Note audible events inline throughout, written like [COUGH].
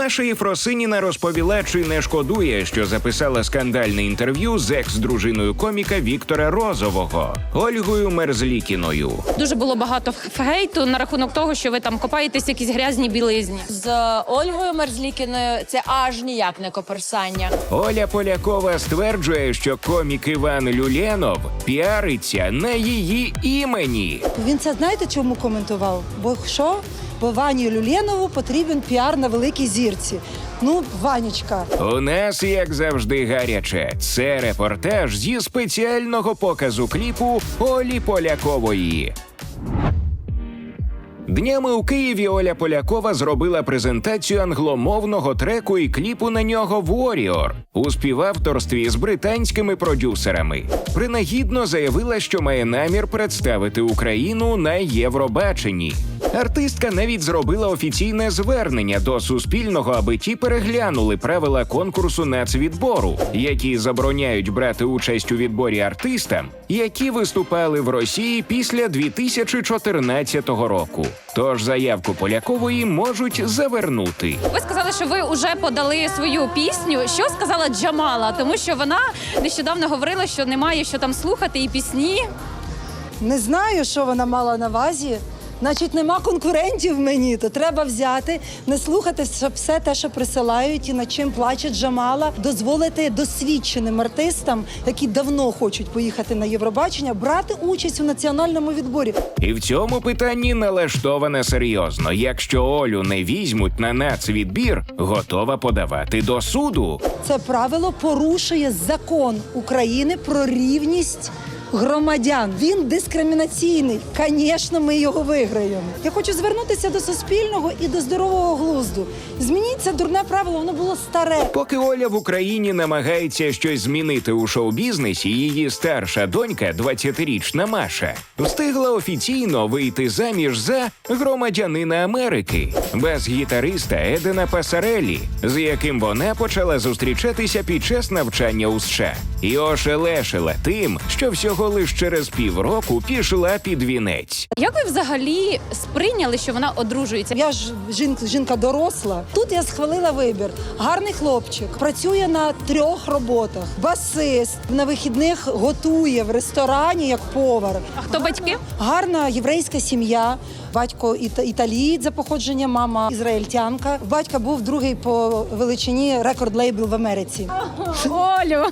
Маша Єфросиніна розповіла, чи не шкодує, що записала скандальне інтерв'ю з екс-дружиною коміка Віктора Розового Ольгою Мерзлікіною. Дуже було багато хейту на рахунок того, що ви там копаєтесь в якісь грязні білизні. З Ольгою Мерзлікіною це аж ніяк не коперсання. Оля Полякова стверджує, що комік Іван Люленов піариться на її імені. Він це знаєте чому коментував? Бо що? Бо Вані Люленову потрібен піар на великій зірці. Ну, Ванечка, У нас, як завжди, гаряче. Це репортаж зі спеціального показу кліпу Олі Полякової. Днями у Києві Оля Полякова зробила презентацію англомовного треку і кліпу на нього Warrior у співавторстві з британськими продюсерами. Принагідно заявила, що має намір представити Україну на Євробаченні. Артистка навіть зробила офіційне звернення до Суспільного, аби ті переглянули правила конкурсу нацвідбору, які забороняють брати участь у відборі артистам, які виступали в Росії після 2014 року. Тож заявку Полякової можуть завернути. Ви сказали, що ви вже подали свою пісню. Що сказала Джамала? Тому що вона нещодавно говорила, що немає що там слухати і пісні. не знаю, що вона мала на увазі. Значить, нема конкурентів мені, то треба взяти, не слухати все- те, що присилають, і над чим плаче Джамала, дозволити досвідченим артистам, які давно хочуть поїхати на Євробачення, брати участь у національному відборі. І в цьому питанні налаштована серйозно. Якщо Олю не візьмуть на нацвідбір, готова подавати до суду. Це правило порушує закон України про рівність громадян. Він дискримінаційний. Звісно, ми його виграємо. Я хочу звернутися до суспільного і до здорового глузду. Змініть це дурне правило, воно було старе. Поки Оля в Україні намагається щось змінити у шоу-бізнесі, її старша донька, 20-річна Маша, встигла офіційно вийти заміж за громадянина Америки, бас-гітариста Едена Пасарелі, з яким вона почала зустрічатися під час навчання у США, і ошелешила тим, що всього лиш через півроку пішла під вінець. Як ви взагалі сприйняли, що вона одружується? Я ж жінка, жінка доросла. Тут я схвалила вибір. Гарний хлопчик працює на трьох роботах. Басист на вихідних готує в ресторані як повар. А хто батьки? Гарна єврейська сім'я. Батько іта- італієць за походженням, мама ізраїльтянка. Батька був другий по величині рекорд лейбл в Америці. Олю,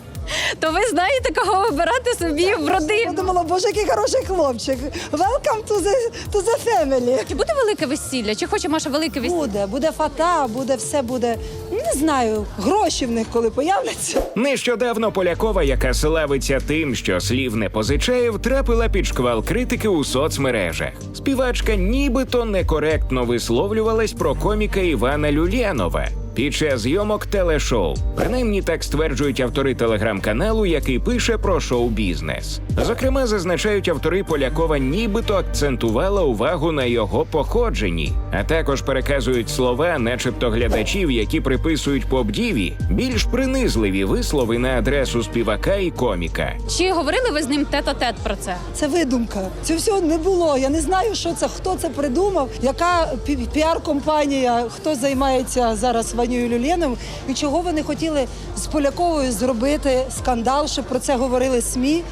то ви знаєте, кого вибирати собі в родину? Я думала, боже, який хороший хлопчик. Welcome to the, to the family. Чи буде велике весілля? Чи хоче Маша велике весілля? Буде, буде фата, буде все буде. Не знаю, гроші в них коли появляться. Нещодавно Полякова, яка славиться тим, що слів не позичає, втрапила під шквал критики у соцмережах. Співачка нібито некоректно висловлювалась про коміка Івана Люленова. Під час зйомок телешоу, принаймні так стверджують автори телеграм-каналу, який пише про шоу-бізнес. Зокрема, зазначають автори Полякова, нібито акцентувала увагу на його походженні, а також переказують слова, начебто глядачів, які приписують поп-діві, більш принизливі вислови на адресу співака і коміка. Чи говорили ви з ним тет-а-тет про це? Це видумка. Це всього не було. Я не знаю, що це, хто це придумав, яка пі- піар-компанія, хто займається зараз Ванією Люленом і чого вони хотіли з Поляковою зробити скандал, щоб про це говорили СМІ.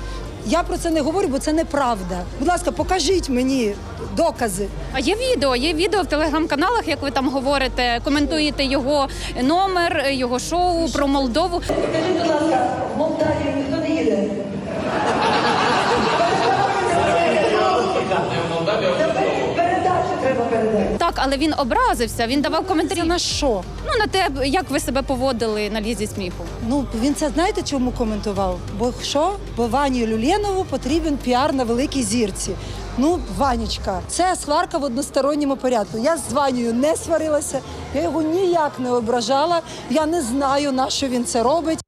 Я про це не говорю, бо це неправда. Будь ласка, покажіть мені докази. А є відео, є відео в телеграм-каналах, як ви там говорите, коментуєте його номер, його шоу про Молдову. Скажіть, будь ласка, в Молдавію ніхто не їде. Передачу треба передати. Так, але він образився. Він давав коментарі. Це на що? Ну на те, як ви себе поводили на лізі сміху. Ну він це знаєте чому коментував? Бо що? Бо Вані Люленову потрібен піар на великій зірці. Ну, Ванечка, це сварка в односторонньому порядку. Я з Ванією не сварилася, я його ніяк не ображала. Я не знаю, на що він це робить.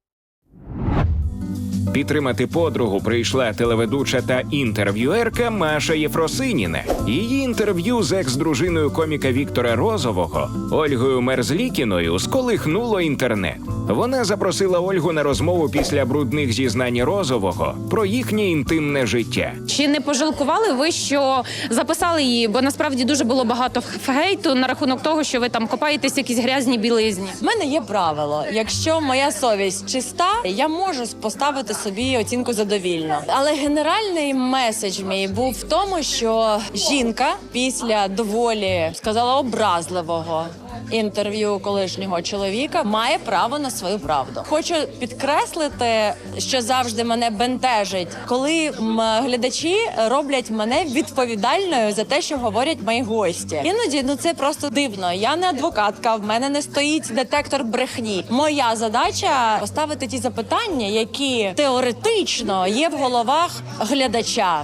Підтримати подругу прийшла телеведуча та інтерв'юерка Маша Єфросиніна. Її інтерв'ю з екс-дружиною коміка Віктора Розового Ольгою Мерзлікіною сколихнуло інтернет. Вона запросила Ольгу на розмову після брудних зізнань Розового про їхнє інтимне життя. Чи не пожалкували ви, що записали її? Бо насправді дуже було багато хейту на рахунок того, що ви там копаєтесь в якісь грязні білизні. В мене є правило: якщо моя совість чиста, я можу поставити собі оцінку задовільно. Але генеральний меседж мій був в тому, що жінка після доволі сказала образливого. Інтерв'ю колишнього чоловіка має право на свою правду. Хочу підкреслити, що завжди мене бентежить, коли глядачі роблять мене відповідальною за те, що говорять мої гості. Іноді ну це просто дивно. Я не адвокатка, в мене не стоїть детектор брехні. Моя задача поставити ті запитання, які теоретично є в головах глядача.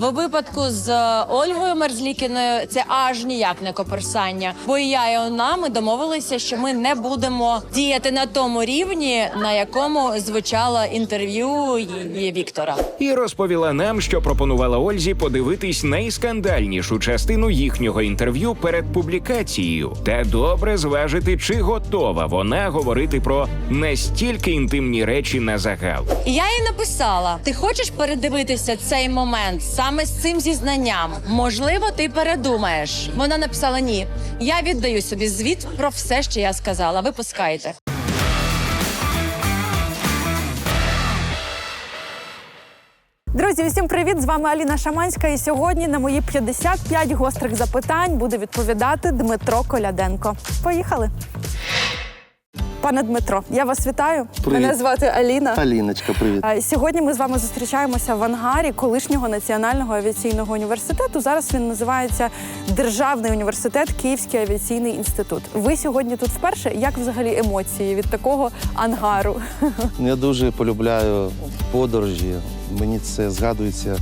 В випадку з е, Ольгою Мерзлікіною це аж ніяк не коперсання. Бо і я і вона ми домовилися, що ми не будемо діяти на тому рівні, на якому звучало інтерв'ю її Віктора. І розповіла нам, що пропонувала Ользі подивитись найскандальнішу частину їхнього інтерв'ю перед публікацією та добре зважити, чи готова вона говорити про настільки інтимні речі на загал. Я їй написала: ти хочеш передивитися цей момент саме з цим зізнанням? Можливо, ти передумаєш. Вона написала: ні. Я віддаю собі звіт про все, що я сказала. Випускайте. Друзі, усім привіт! З вами Аліна Шаманська. І сьогодні на мої 55 гострих запитань буде відповідати Дмитро Коляденко. Поїхали. Пане Дмитро, я вас вітаю. Привіт. Мене звати Аліна. Аліночка, привіт. Сьогодні ми з вами зустрічаємося в ангарі колишнього національного авіаційного університету. Зараз він називається Державний університет Київський авіаційний інститут. Ви сьогодні тут вперше. Як взагалі емоції від такого ангару? Я дуже полюбляю подорожі. Мені це згадується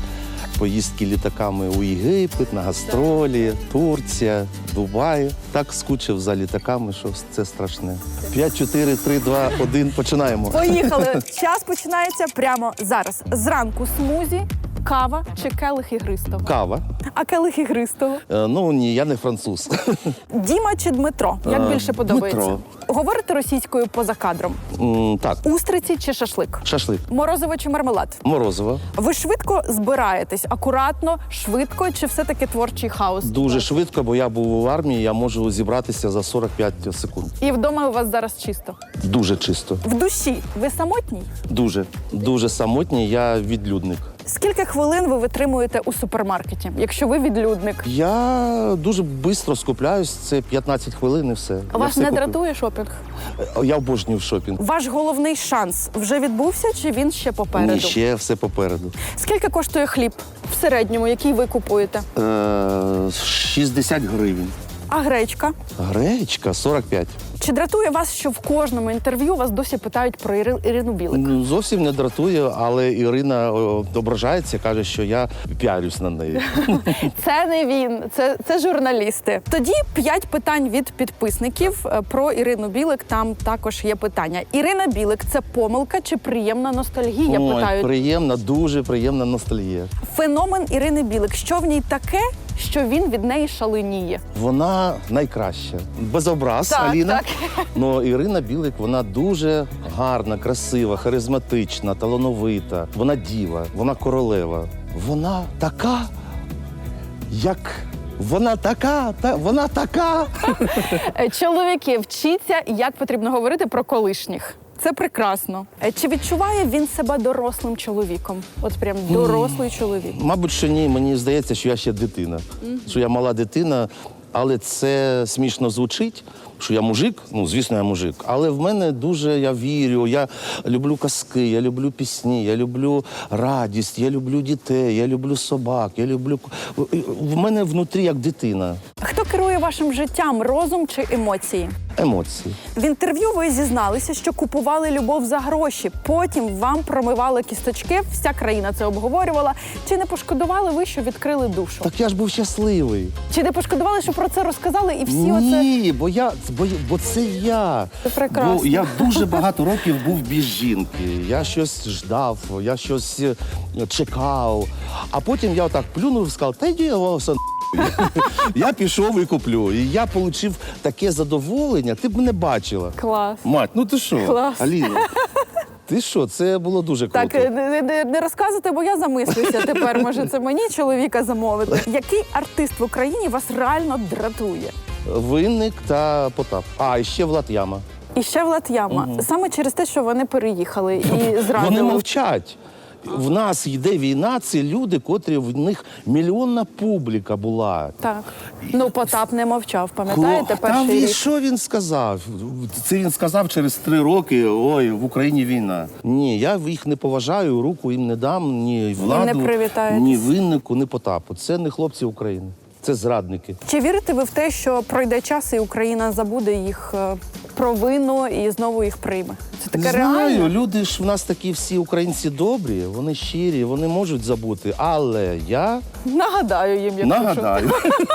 поїздки літаками у Єгипет, на гастролі, Турція, Дубай. Так скучив за літаками, що це страшне. 5, 4, 3, 2, 1, починаємо. Поїхали. [LAUGHS] Час починається прямо зараз. Зранку смузі, кава чи келих ігристого? Кава. А келих ігристого? Е, Ну ні, я не француз. [LAUGHS] Діма чи Дмитро? Як Е, більше подобається? Дмитро. Говорите російською поза кадром. М, Так, Устриці чи шашлик? шашлик. Морозиво чи мармелад? Морозиво. Ви швидко збираєтесь, акуратно, швидко, чи все-таки творчий хаос? Дуже швидко, бо я був у армії, я можу зібратися за 45 секунд. І вдома у вас зараз чисто. Дуже чисто. В душі ви самотній? Дуже, дуже самотній, я відлюдник. Скільки хвилин ви витримуєте у супермаркеті, якщо ви відлюдник? Я дуже швидко скупляюсь, це 15 хвилин і все. Я Вас не дратує шопінг? Я обожнюю шопінг. Ваш головний шанс вже відбувся, чи він ще попереду? Ні, ще все попереду. Скільки коштує хліб в середньому, який ви купуєте? Е, 60 гривень. А гречка? Гречка 45. Чи дратує вас, що в кожному інтерв'ю вас досі питають про Ірину Білик? Ну, зовсім не дратує, але Ірина ображається, каже, що я піарюсь на неї. [LAUGHS] Це не він, це, це журналісти. Тоді п'ять питань від підписників Е, про Ірину Білик. Там також є питання. Ірина Білик це помилка чи приємна ностальгія? Ой, питають. приємна, дуже приємна ностальгія. Феномен Ірини Білик. Що в ній таке, що він від неї шаленіє? Вона найкраща. Без образ, Так, Аліна. так. Но Ірина Білик, вона дуже гарна, красива, харизматична, талановита. Вона діва, вона королева. Вона така, як. Вона така, та вона така. Чоловіки, вчіться, як потрібно говорити про колишніх. Це прекрасно. Е, Чи відчуває він себе дорослим чоловіком? От прям дорослий чоловік. Мабуть, що ні, мені здається, що я ще дитина. Що я мала дитина, але це смішно звучить. Що я мужик, ну звісно, я мужик. Але в мене дуже я вірю. Я люблю казки, я люблю пісні, я люблю радість, я люблю дітей, я люблю собак, я люблю в мене внутрі як дитина. Хто керує вашим життям, розум чи емоції? Емоції. В інтерв'ю ви зізналися, що купували любов за гроші. Потім вам промивали кісточки. Вся країна це обговорювала. Чи не пошкодували ви, що відкрили душу? Так я ж був щасливий. Чи не пошкодували, що про це розказали, і всі оце Ні, бо я бо, бо це я. Це прекрасно. Бо я дуже багато років був без жінки. Я щось ждав, я щось е, чекав. А потім я отак плюнув і сказав, та йди Вася, Я пішов і куплю. І я отримав таке задоволення, ти б мене бачила. клас. Мать, ну ти що? Клас. Аліна, ти що? Це було дуже круто. Так, е, не, не, не розказуйте, бо я замислюся тепер. Може, це мені чоловіка замовити. [LAUGHS] Який артист в Україні вас реально дратує? Винник та Потап. А, і ще Влад Яма. І ще Влад Яма. Саме через те, що вони переїхали і [LAUGHS] Вони мовчать. В нас йде війна, це люди, котрі в них мільйонна публіка була. Так. Ну, Потап не мовчав, пам'ятаєте, Та перший він, рік. що він сказав? Це він сказав через три роки. Ой, в Україні війна. Ні, я їх не поважаю, руку їм не дам, ні владу, привітаєтесь. ні виннику, ні потапу. Це не хлопці України, це зрадники. Чи вірите ви в те, що пройде час і Україна забуде їх е, провину і знову їх прийме? Це таке Знаю, реально? люди ж в нас такі всі українці добрі, вони щирі, вони можуть забути. Але я Нагадаю їм, як нагадаю.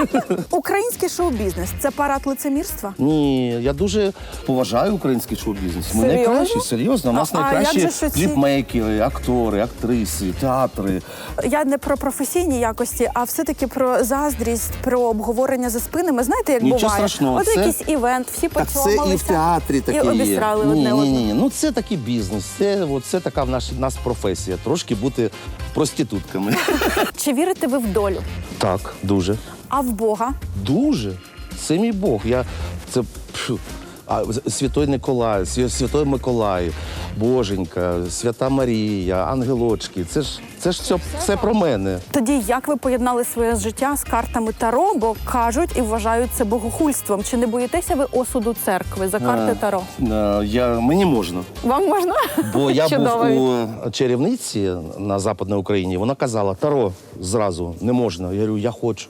[LAUGHS] Український шоу-бізнес це парад лицемірства? Ні, я дуже поважаю український шоу-бізнес. Ми Серйозно? найкращі, серйозно. У нас А- а найкращі як же ж оці- кліпмейкери, актори, актриси, театри. Я не про професійні якості, а все-таки про заздрість, про обговорення за спинами. Знаєте, як Нічого буває? страшного, От це- якийсь івент, всі Так це і поцьомалися в театрі таке і є. обісрали ні, одне ні, ні, ні. Ну це такий бізнес. Це, от, це така в наш, нас професія. Трошки бути проститутками. [LAUGHS] Чи вірите ви в долю? так, дуже. А в Бога? Дуже. Це мій Бог. Я це пшу. А з- Святой Николай, Свя- Святой Миколай, Боженька, Свята Марія, ангелочки. Це ж це ж все, все про мене. Тоді як ви поєднали своє життя з картами Таро, бо кажуть і вважають це богохульством? Чи не боїтеся ви осуду церкви за карти Е, Таро? е, Я, мені можна. Вам можна? Бо я Чудово. [LAUGHS] був у чарівниці на Западній Україні. Вона казала: Таро зразу не можна. Я говорю, я хочу,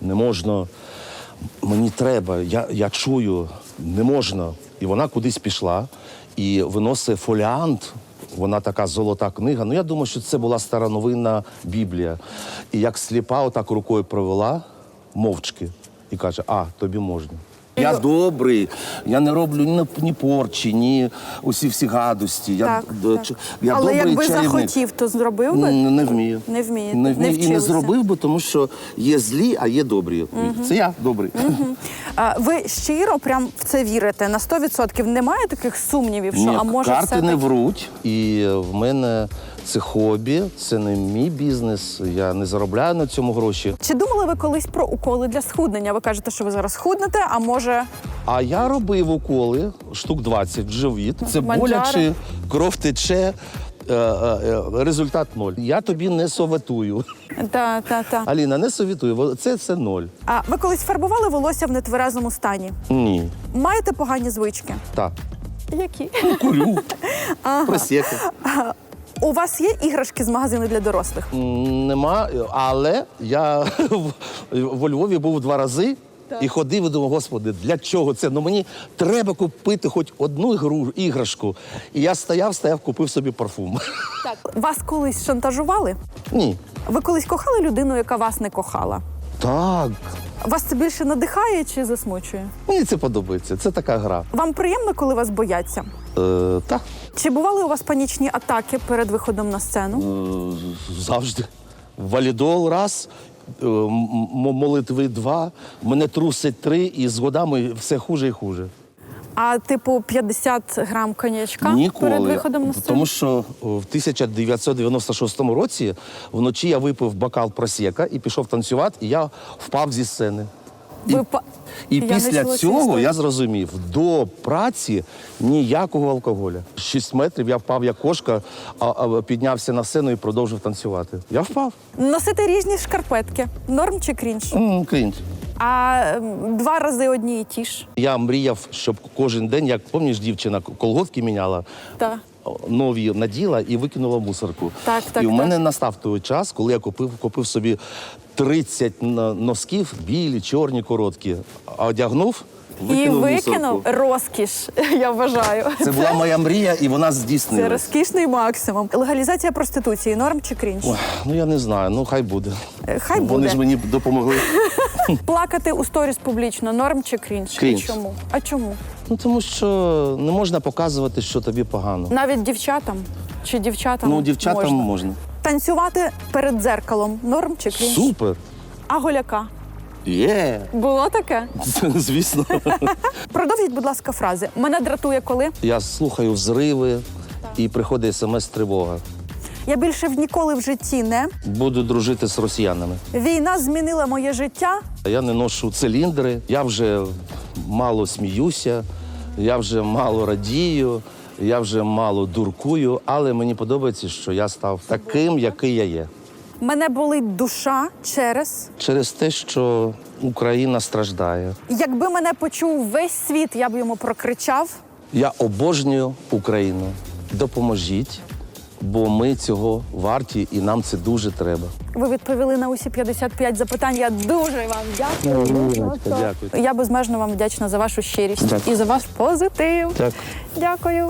не можна. Мені треба, я, я чую, не можна. І вона кудись пішла і виносить фоліант. Вона така золота книга. Ну я думаю, що це була староновинна Біблія. І як сліпа, отак рукою провела мовчки і каже: А, тобі можна. Я добрий, я не роблю ні, ні порчі, ні усі всі гадості. Я, Так, д- так. ч- я Але добрий якби чарівник. захотів, то зробив би? Н- Не вмію. Не вмієте, Не вмію і не вчилися. зробив би, тому що є злі, а є добрі. Це я добрий. А, ви щиро прям в це вірите на 100%? Немає таких сумнівів, що Ні, а може карти все не вруть. І в мене це хобі, це не мій бізнес. Я не заробляю на цьому гроші. Чи думали ви колись про уколи для схуднення? Ви кажете, що ви зараз худнете, а може А я робив уколи штук 20 в живіт. Це Манджаро. боляче, кров тече. е, е, е, Результат ноль. Я тобі не советую. та та та Аліна, не советую. Це все ноль. а ви колись фарбували волосся в нетверезому стані? Ні. Маєте погані звички? Так. Які Курю. Просеку. У вас є іграшки з магазину для дорослих? М, Нема, але я в- во Львові був два рази. І ходив і думав, господи, для чого це? Ну мені треба купити хоч одну ігру, іграшку. І я стояв, стояв, купив собі парфум. Вас колись шантажували? Ні. Ви колись кохали людину, яка вас не кохала? Так. Вас це більше надихає чи засмучує? Мені це подобається. Це така гра. Вам приємно, коли вас бояться? Е, так. Чи бували у вас панічні атаки перед виходом на сцену? Е, завжди. Валідол раз, е, молитви два, мене трусить три, і з годами все хуже і хуже. А типу 50 грам коньячка Ніколи. перед виходом на сцену? Тому що в 1996 році вночі я випив бокал просека і пішов танцювати, і я впав зі сцени. І, Ви і Я після цього я зрозумів, до праці ніякого алкоголя. Шість метрів я впав як кошка, а, а піднявся на сцену і продовжив танцювати. Я впав. Носити різні шкарпетки. Норм чи крінж? М, Крінж. А два рази одні і ті ж. Я мріяв, щоб кожен день, як пам'ятаєш, дівчина колготки міняла. Так. нові наділа і викинула мусорку. Так, так, і в так. мене настав той час, коли я купив, купив собі 30 носків, білі, чорні, короткі, а одягнув І Викинув викинув мусорку. розкіш, [LAUGHS] я вважаю. Це була моя мрія, і вона Це розкішний максимум. Легалізація проституції, норм чи крінж? Ой, ну я не знаю, ну хай буде. Е, Хай Вони буде. ж мені допомогли. [LAUGHS] Плакати у сторіс публічно, норм чи крінж? Крінж. Чому? А чому? Ну тому що не можна показувати, що тобі погано. Навіть дівчатам чи дівчатам? Ну, дівчатам можна. можна. Танцювати перед дзеркалом, норм чи крінж? Супер! А голяка? Є! Було таке? [LAUGHS] Звісно. [LAUGHS] Продовжіть, будь ласка, фрази. Мене дратує коли. Я слухаю взриви і приходить смс-тривога. Я більше в ніколи в житті не. Буду дружити з росіянами. Війна змінила моє життя. Я не ношу циліндри, я вже мало сміюся, я вже мало радію, я вже мало дуркую, але мені подобається, що я став таким, який я є. Мене болить душа через. Через те, що Україна страждає. Якби мене почув весь світ, я б йому прокричав. Я обожнюю Україну. Допоможіть, бо ми цього варті і нам це дуже треба. Ви відповіли на усі 55 запитань. Я дуже вам дякую. Дякую. Я безмежно вам вдячна за вашу щирість Дякую. і за ваш позитив. Дякую. Дякую.